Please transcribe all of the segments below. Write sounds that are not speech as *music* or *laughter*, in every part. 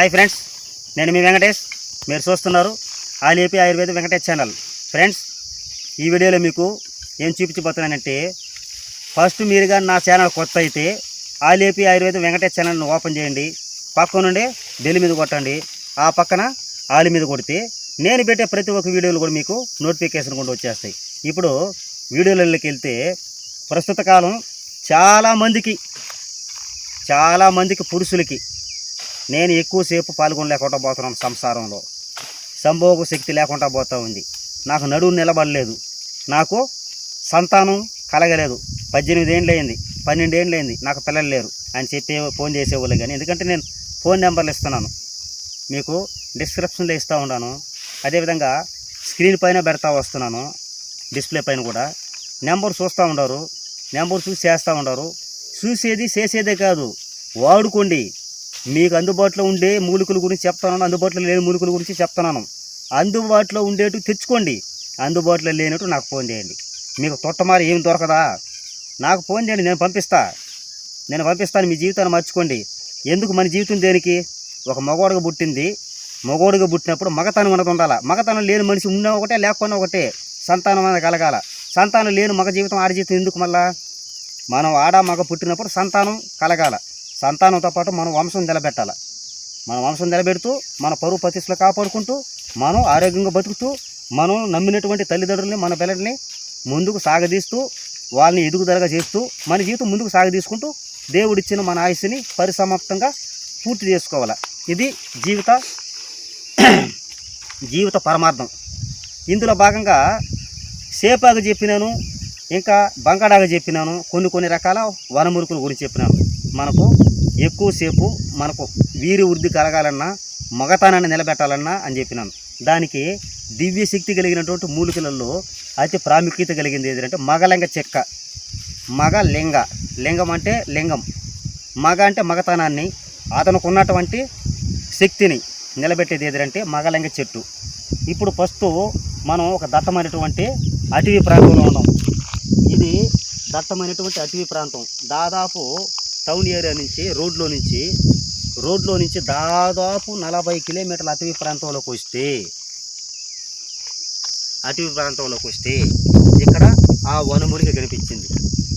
Hi friends నేను మీ వెంకటేష్. మీరు చూస్తున్నారు ఆలేపి ఆయుర్వేద వెంకటేష్ ఛానల్. ఫ్రెండ్స్ ఈ వీడియోలో మీకు ఏం చూపించబోతున్నానంటే ఫస్ట్ మీరుగా నా ఛానల్ కొత్త అయితే ఆలేపి ఆయుర్వేద వెంకటేష్ ఛానల్ని ఓపెన్ చేయండి. పక్క నుండి బెల్ మీద కొట్టండి. ఆ పక్కన ఆలి మీద కొడితే నేను పెట్టే ప్రతి ఒక్క వీడియోలు కూడా మీకు నోటిఫికేషన్ కూడా వచ్చేస్తాయి. ఇప్పుడు వీడియోలలోకి వెళ్తే ప్రస్తుత కాలం చాలామందికి చాలామందికి పురుషులకి నేను ఎక్కువసేపు పాల్గొనలేకుండా పోతున్నాను సంసారంలో. సంభోగ శక్తి లేకుండా పోతూ ఉంది. నాకు నడువు నిలబడలేదు. నాకు సంతానం కలగలేదు. పద్దెనిమిది ఏళ్ళు అయింది. పన్నెండు ఏండ్లు అయింది. నాకు పిల్లలు లేరు. అని చెప్పి ఫోన్ చేసేవాళ్ళు కానీ ఎందుకంటే నేను ఫోన్ నెంబర్లు ఇస్తున్నాను. మీకు డిస్క్రిప్షన్లో ఇస్తూ ఉన్నాను. అదేవిధంగా స్క్రీన్ పైన పెడతా వస్తున్నాను. డిస్ప్లే పైన కూడా. నెంబర్ చూస్తూ ఉండరు. నెంబర్ చూసి చేస్తూ ఉండరు. చూసేది చేసేదే కాదు. వాడుకోండి. మీకు అందుబాటులో ఉండే మూలికల గురించి చెప్తున్నాను అందుబాటులో లేని మూలికల గురించి చెప్తున్నాను అందుబాటులో ఉండేటు తెచ్చుకోండి. అందుబాటులో లేనట్టు నాకు ఫోన్ చేయండి. మీకు తొట్టమారి ఏం దొరకదా? నాకు ఫోన్ చేయండి నేను పంపిస్తా. నేను పంపిస్తాను మీ జీవితాన్ని మార్చుకోండి. ఎందుకు మన జీవితం దేనికి? ఒక మగవాడుగా పుట్టింది. మగవాడుగా పుట్టినప్పుడు మగతనం అన్నది ఉండాలి? మగతనం లేని మనిషి ఉన్నా ఒకటే లేకపోయినా ఒకటే సంతానం అనేది కలగాల. సంతానం లేని మగ జీవితం ఆడ జీవితం ఎందుకు మళ్ళా? మనం ఆడ మగ పుట్టినప్పుడు సంతానం కలగాల. సంతానంతో పాటు మనం వంశం నిలబెట్టాలి. మన వంశం నిలబెడుతూ మన పరువు ప్రతిష్టలు కాపాడుకుంటూ మనం ఆరోగ్యంగా బతుకుతూ మనం నమ్మినటువంటి తల్లిదండ్రుల్ని మన పిల్లల్ని ముందుకు సాగదీస్తూ వాళ్ళని ఎదుగుదలగా చేస్తూ మన జీవితం ముందుకు సాగదీసుకుంటూ దేవుడిచ్చిన మన ఆయుస్సుని పరిసమాప్తంగా పూర్తి చేసుకోవాలి. ఇది జీవిత *clears throat* జీవిత పరమార్థం. ఇందులో భాగంగా సేపాగా చెప్పినాను ఇంకా బంగాడాగా చెప్పినాను కొన్ని కొన్ని రకాల వనమురుకుల గురించి చెప్పినాను. మనకు ఎక్కువసేపు మనకు వీరి వృద్ధి కలగాలన్నా మగతనాన్ని నిలబెట్టాలన్నా అని చెప్పినాను. దానికి దివ్య శక్తి కలిగినటువంటి మూలికలలో అతి ప్రాముఖ్యత కలిగింది ఏదంటే మగలింగ చెక్క. మగ లింగ లింగం అంటే లింగం. మగ అంటే మగతనాన్ని. అతనికి ఉన్నటువంటి శక్తిని నిలబెట్టేది ఏదంటే మగలింగ చెట్టు. ఇప్పుడు ఫస్ట్ మనం ఒక దట్టమైనటువంటి అటవీ ప్రాంతంలో ఉన్నాం. ఇది దట్టమైనటువంటి అటవీ ప్రాంతం. దాదాపు టౌన్ ఏరియా నుంచి రోడ్లో నుంచి రోడ్లో నుంచి దాదాపు నలభై కిలోమీటర్ల అటవీ ప్రాంతంలోకి వస్తే అటవీ ప్రాంతంలోకి వస్తే ఇక్కడ ఆ వనముడిగా కనిపించింది.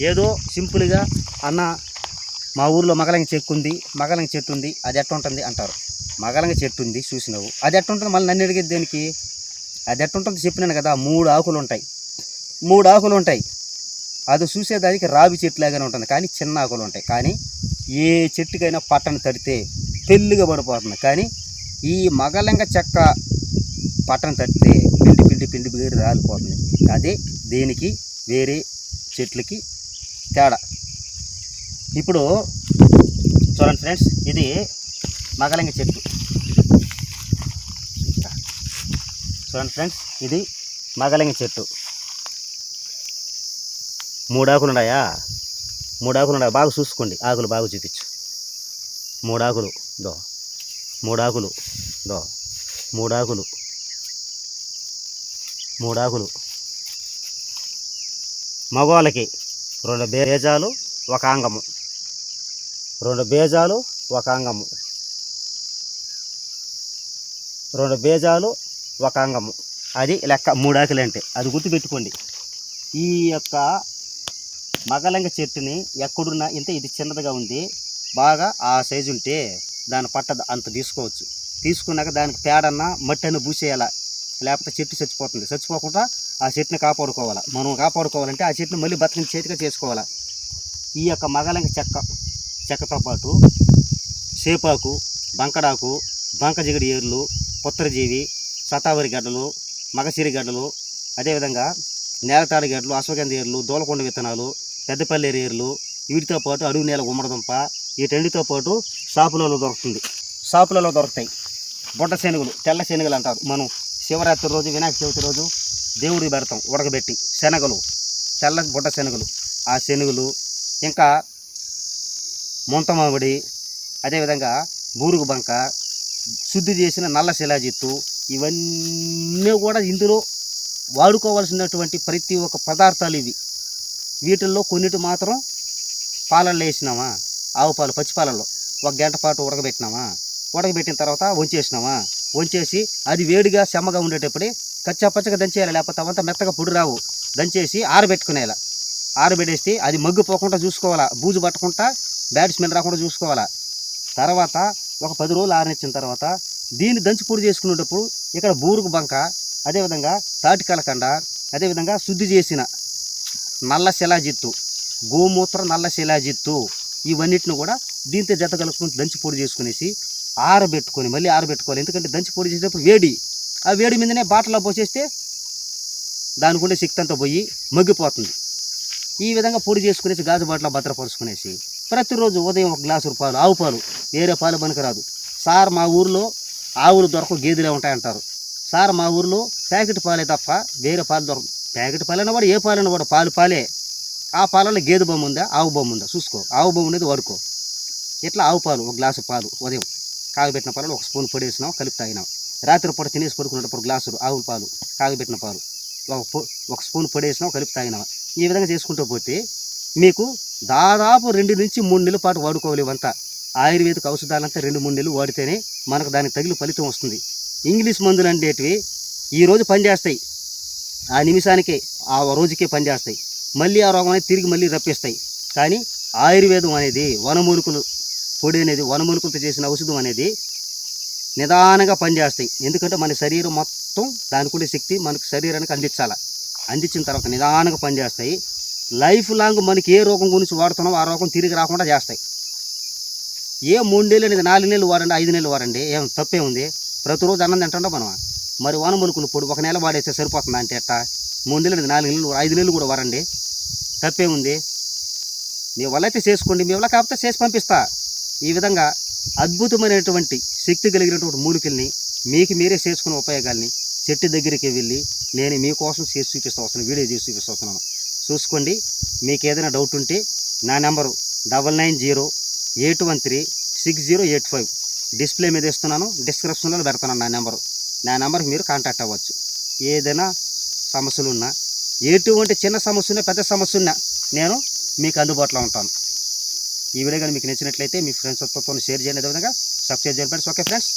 ఏదో సింపుల్గా అన్న మా ఊర్లో మగలంగి చెక్కు ఉంది మగలంగి చెట్టు ఉంది అది ఎట్టుంటుంది అంటారు. మగలంగి చెట్టు ఉంది చూసినావు. అది ఎట్టుంటుంది మళ్ళీ నన్ను అడిగేది దేనికి? అది ఎట్టుంటుంది చెప్పినాను కదా మూడు ఆకులు ఉంటాయి. మూడు ఆకులు ఉంటాయి. అది చూసేదానికి రావి చెట్టులాగానే ఉంటుంది. కానీ చిన్న ఆకులు ఉంటాయి. కానీ ఏ చెట్టుకైనా పట్టను తడితే పెళ్ళిగా పడిపోతుంది. కానీ ఈ మగలింగ చెక్క పట్టను తడితే పిండి పిండి పిండి పిండి రాలిపోతుంది. అదే దేనికి? వేరే చెట్లకి తేడా. ఇప్పుడు చూడండి ఫ్రెండ్స్ ఇది మగలింగ చెట్టు. చూడండి ఫ్రెండ్స్ ఇది మగలింగ చెట్టు. మూడు ఆకులు ఉన్నాయా మూడు ఆకులు ఉన్నాయి బాగా చూసుకోండి. ఆకులు బాగా చూపించు. మూడు ఆకులు దో. మూడు ఆకులు దో. మూడు ఆకులు మూడు ఆకులు మగవాళ్ళకి రెండు బేజాలు ఒక అంగము. రెండు బేజాలు ఒక అంగము. రెండు బేజాలు ఒక అంగము. అది లెక్క మూడాకులు అంటే అది గుర్తుపెట్టుకోండి. ఈ యొక్క మగలంగ చెట్టుని ఎక్కడున్నా ఇంత ఇది చిన్నదిగా ఉంది బాగా ఆ సైజు ఉంటే దాని పట్ట అంత తీసుకోవచ్చు. తీసుకున్నాక దానికి పేడన్నా మట్టి అన్న పూసేయాలా? లేకపోతే చెట్టు చచ్చిపోతుంది. చచ్చిపోకుండా ఆ చెట్టుని కాపాడుకోవాలి? మనం కాపాడుకోవాలంటే ఆ చెట్టుని మళ్ళీ బతికిన చేతిగా చేసుకోవాలి? ఈ యొక్క మగలంగ చెక్క చెక్కతో పాటు సేపాకు బంకడాకు బంకజిగడి ఏర్లు పుత్తరజీవి సతావరి గడ్డలు మగసిరి గడ్డలు అదేవిధంగా నేలతాడి గడ్డలు అశ్వగంధ ఏర్లు దూలకొండ విత్తనాలు పెద్దపల్లి రేర్లు వీటితో పాటు అడుగు నేల గుమ్మడిదుంప వీటన్నిటితో పాటు షాపులలో దొరుకుతుంది. షాపులలో దొరుకుతాయి. బుడ్డ శనుగులు తెల్ల శనగలు అంటారు. మనం శివరాత్రి రోజు వినాయక చవితి రోజు దేవుడికి పెడతాం ఉడకబెట్టి. శనగలు తెల్ల బుడ్డ శనుగులు. ఆ శనుగులు ఇంకా ముంత మామిడి అదేవిధంగా బూరుగు బంక శుద్ధి చేసిన నల్ల శిలాజిత్తు ఇవన్నీ కూడా ఇందులో వాడుకోవాల్సినటువంటి ప్రతి ఒక్క పదార్థాలు ఇవి. వీటిల్లో కొన్నిటి మాత్రం పాలల్లో వేసినామా? ఆవు పాలు పచ్చి పాలల్లో. ఒక గంట పాటు ఉడకబెట్టినామా? ఉడకబెట్టిన తర్వాత వంచేసినామా? వంచేసి అది వేడిగా సెమ్మగా ఉండేటప్పుడే కచ్చా పచ్చగా దంచేయాలి. లేకపోతే అవంతా మెత్తగా పొడి రావు. దంచేసి ఆరబెట్టుకునేలా ఆరబెట్టేస్తే అది మగ్గిపోకుండా చూసుకోవాలా? బూజు పట్టకుండా బ్యాడ్ స్మెల్ రాకుండా చూసుకోవాలా? తర్వాత ఒక పది రోజులు ఆరనిచ్చిన తర్వాత దీన్ని దంచి పొడి చేసుకునేటప్పుడు ఇక్కడ బూరుగు బంక అదేవిధంగా తాటి కలకండ అదేవిధంగా శుద్ధి చేసిన నల్ల శిలాజిత్తు గోమూత్ర నల్ల శిలాజిత్తు ఇవన్నిటిని కూడా దీంతో జత కలుపుకుని దంచి పొడి చేసుకునేసి ఆరబెట్టుకొని మళ్ళీ ఆరబెట్టుకోవాలి. ఎందుకంటే దంచి పొడి చేసేటప్పుడు వేడి. ఆ వేడి మీదనే బాటలో పోసేస్తే దానికుండే శక్తి అంతా పోయి మగ్గిపోతుంది. ఈ విధంగా పొడి చేసుకునేసి గాజు బాటలో భద్రపరుచుకునేసి ప్రతిరోజు ఉదయం ఒక గ్లాసు పాలు ఆవు పాలు వేరే పాలు పనికిరాదు. సార్ మా ఊర్లో ఆవులు దొరకవు గేదెలే ఉంటాయంటారు. సార్ మా ఊర్లో ప్యాకెట్ పాలే తప్ప వేరే పాలు దొరకవు. ప్యాకెట్ పాలైనా కూడా ఏ పాలైన వాడు పాలు పాలే. ఆ పాలలో గేదె బొమ్మ ఉందా? ఆవు బొమ్మ ఉందా? చూసుకో. ఆవు బొమ్మ ఉండేది వడుకో. ఇట్లా ఆవు పాలు ఒక గ్లాసు పాలు ఉదయం. కాగబెట్టిన పాలలో ఒక స్పూన్ పొడేసినాం కలిపి తాగినాం రాత్రి పూట తినేసి పడుకున్నప్పుడు గ్లాసులు ఆవు పాలు కాగబెట్టిన పాలు. ఒక ఒక స్పూన్ పొడేసినాం కలిపి తాగినాం ఈ విధంగా చేసుకుంటూ పోతే మీకు దాదాపు రెండు నుంచి మూడు నెలల పాటు వాడుకోవాలి ఇవంతా ఆయుర్వేదిక ఔషధాలంతా రెండు మూడు నెలలు వాడితేనే మనకు దానికి తగిలి ఫలితం వస్తుంది. ఇంగ్లీష్ మందులు అనేటివి ఈరోజు పనిచేస్తాయి. ఆ నిమిషానికే ఆ రోజుకే పనిచేస్తాయి. మళ్ళీ ఆ రోగం అనేది తిరిగి మళ్ళీ రప్పిస్తాయి. కానీ ఆయుర్వేదం అనేది వనమూలికలు పొడి అనేది వనమూలికలతో చేసిన ఔషధం అనేది నిదానంగా పనిచేస్తాయి. ఎందుకంటే మన శరీరం మొత్తం దానికి ఉండే శక్తి మనకు శరీరానికి అందించాలి. అందించిన తర్వాత నిదానంగా పనిచేస్తాయి. లైఫ్ లాంగ్ మనకి ఏ రోగం గురించి వాడుతున్నామో ఆ రోగం తిరిగి రాకుండా చేస్తాయి. ఏ మూడు నెలలు అనేది నాలుగు నెలలు వాడండి ఐదు నెలలు వాడండి ఏం తప్పే ఉంది. ప్రతిరోజు అన్నం తింటుండ మనం మరి వనమూలికలు పొడి ఒక నెల వాడేస్తే సరిపోతుంది అంటే ఎట్టా? మూడు నెలలు నాలుగు నెలలు ఐదు నెలలు కూడా వరండి తప్పే ఉంది. మీ వల్ల అయితే చేసుకోండి. మీ వల్ల కాకపోతే చేసి పంపిస్తా. ఈ విధంగా అద్భుతమైనటువంటి శక్తి కలిగినటువంటి మూలికల్ని మీకు మీరే చేసుకునే ఉపయోగాల్ని చెట్టు దగ్గరికి వెళ్ళి నేను మీకోసం చేసి చూపిస్తూ వస్తున్నాను. వీడియో చేసి చూపిస్తూ వస్తున్నాను. చూసుకోండి. మీకు ఏదైనా డౌట్ ఉంటే నా number double nine zero eight one three six zero eight five. Display మీద ఇస్తున్నాను. డిస్క్రిప్షన్లో పెడతాను నా నెంబరు. నా నెంబర్కి మీరు కాంటాక్ట్ అవ్వచ్చు. ఏదైనా సమస్యలు ఉన్నా ఎటువంటి చిన్న సమస్య ఉన్నా పెద్ద సమస్య ఉన్నా నేను మీకు అందుబాటులో ఉంటాను. ఈ వీడియో కానీ మీకు నచ్చినట్లయితే మీ ఫ్రెండ్స్తో షేర్ చేయండి. విధంగా సబ్స్క్రైబ్ చేయండి ఫ్రెండ్స్. Okay friends.